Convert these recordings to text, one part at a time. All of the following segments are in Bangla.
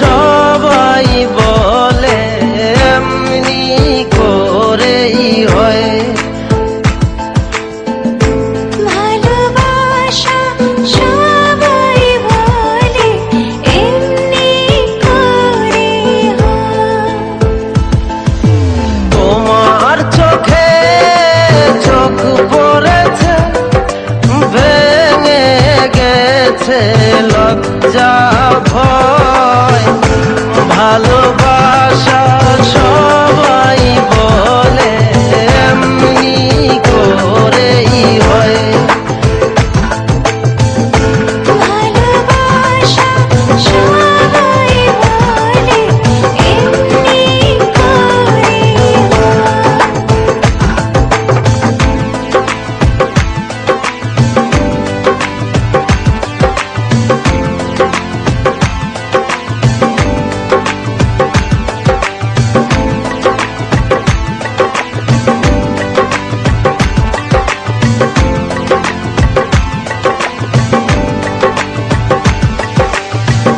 সবাই বলে এমনি করেই হয়। তোমার চোখে চোখ পড়েছে ভেঙে গেছে লজ্জা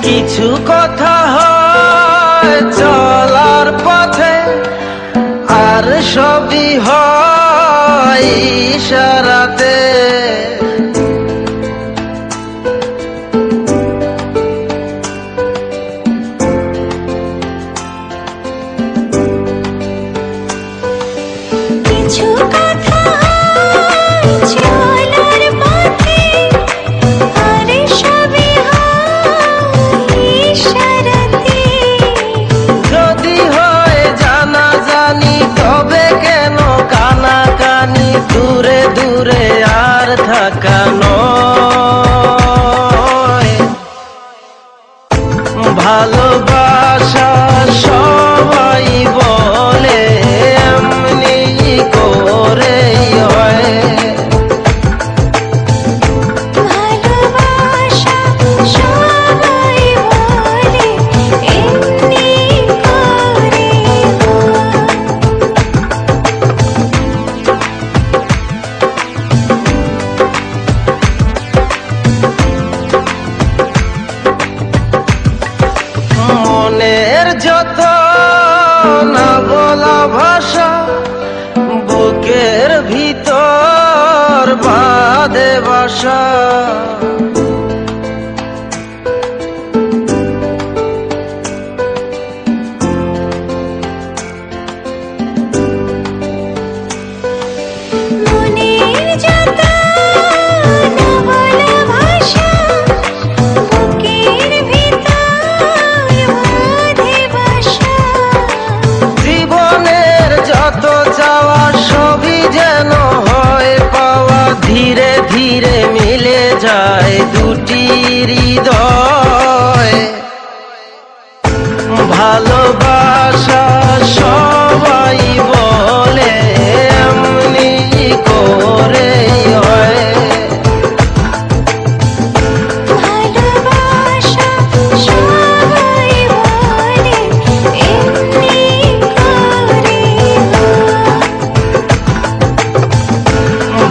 কিছু কথা হয় চলার পথে আর সবই হয় ইশারাতে। কিছু kano যত না বলা ভাষা বুকের ভিতর বাদে বাসা। যায় দুটি হৃদয়। ভালোবাসা সবাই বলে এমনি করে হয়।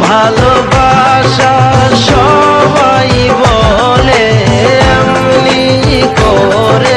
ভালোবাসা করে